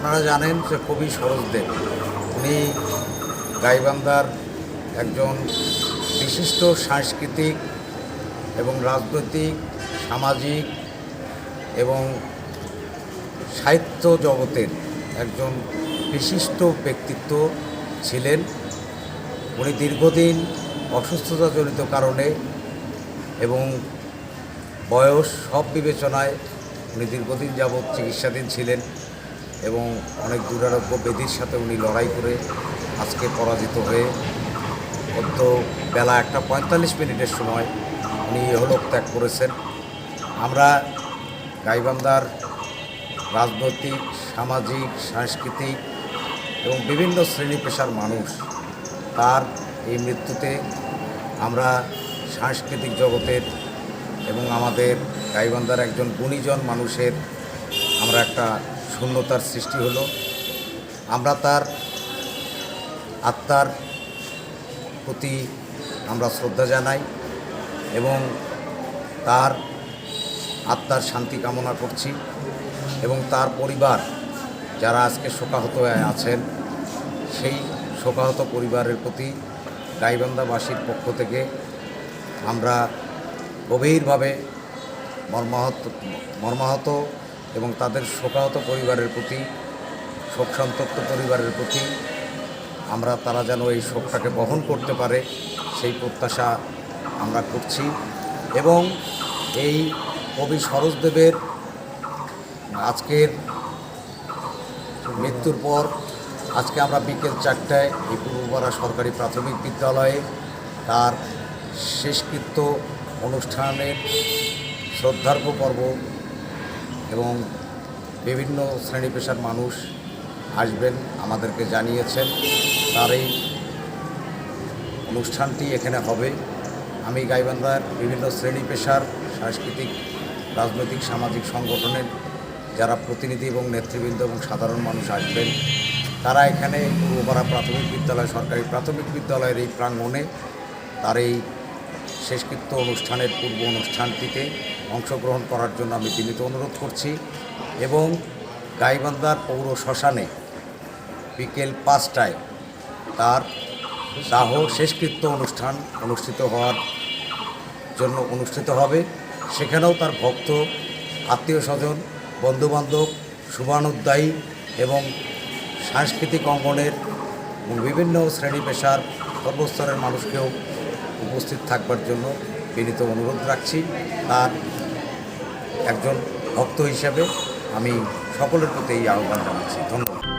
আপনারা জানেন যে কবি সরোজদেব উনি গাইবান্ধার একজন বিশিষ্ট সাংস্কৃতিক এবং রাজনৈতিক, সামাজিক এবং সাহিত্য জগতের একজন বিশিষ্ট ব্যক্তিত্ব ছিলেন। উনি দীর্ঘদিন অসুস্থতাজনিত কারণে এবং বয়স সব বিবেচনায় উনি দীর্ঘদিন যাবৎ চিকিৎসাধীন ছিলেন। এবং অনেক দুরারোগ্য বেদির সাথে উনি লড়াই করে আজকে পরাজিত হয়ে অদ্য বেলা একটা পঁয়তাল্লিশ মিনিটের সময় উনি ইহলোক ত্যাগ করেছেন। আমরা গাইবান্ধার রাজনৈতিক, সামাজিক, সাংস্কৃতিক এবং বিভিন্ন শ্রেণি পেশার মানুষ, তার এই মৃত্যুতে আমরা সাংস্কৃতিক জগতের এবং আমাদের গাইবান্ধার একজন গুণীজন মানুষের আমরা একটা শূন্যতার সৃষ্টি হলো। আমরা তার আত্মার প্রতি আমরা শ্রদ্ধা জানাই এবং তার আত্মার শান্তি কামনা করছি এবং তার পরিবার যারা আজকে শোকাহত আছেন, সেই শোকাহত পরিবারের প্রতি গাইবান্ধাবাসীর পক্ষ থেকে আমরা গভীরভাবে মর্মাহত মর্মাহত এবং তাদের শোকাহত পরিবারের প্রতি, শোক সন্তপ্ত পরিবারের প্রতি আমরা, তারা যেন এই শোকটাকে বহন করতে পারে, সেই প্রত্যাশা আমরা করছি। এবং এই কবি সরোজদেবের আজকের মৃত্যুর পর আজকে আমরা বিকেল চারটায় এই পূর্বপাড়া সরকারি প্রাথমিক বিদ্যালয়ে তার শেষকৃত্য অনুষ্ঠানের শ্রদ্ধার্ঘ পর্ব এবং বিভিন্ন শ্রেণি পেশার মানুষ আসবেন, আমাদেরকে জানিয়েছেন তার এই অনুষ্ঠানটি এখানে হবে। আমি গাইবান্ধার বিভিন্ন শ্রেণি পেশার সাংস্কৃতিক, রাজনৈতিক, সামাজিক সংগঠনের যারা প্রতিনিধি এবং নেতৃবৃন্দ এবং সাধারণ মানুষ আসবেন, তারা এখানে পূর্বপাড়া প্রাথমিক বিদ্যালয়, সরকারি প্রাথমিক বিদ্যালয়ের এই প্রাঙ্গণে তার এই শেষকৃত্য অনুষ্ঠানের পূর্ব অনুষ্ঠানটিতে অংশগ্রহণ করার জন্য আমি বিনীত অনুরোধ করছি এবং গাইবান্ধার পৌর শ্মশানে বিকেল পাঁচটায় তার দাহ শেষকৃত্য অনুষ্ঠান অনুষ্ঠিত হওয়ার জন্য অনুষ্ঠিত হবে। সেখানেও তার ভক্ত আত্মীয় স্বজন বন্ধুবান্ধব শুভানুদ্দায়ী এবং সাংস্কৃতিক অঙ্গনের এবং বিভিন্ন শ্রেণি পেশার সর্বস্তরের মানুষকেও উপস্থিত থাকবার জন্য বিনীত অনুরোধ রাখছি। তার একজন ভক্ত হিসাবে আমি সকলের প্রতি এই আহ্বান জানাচ্ছি। ধন্যবাদ।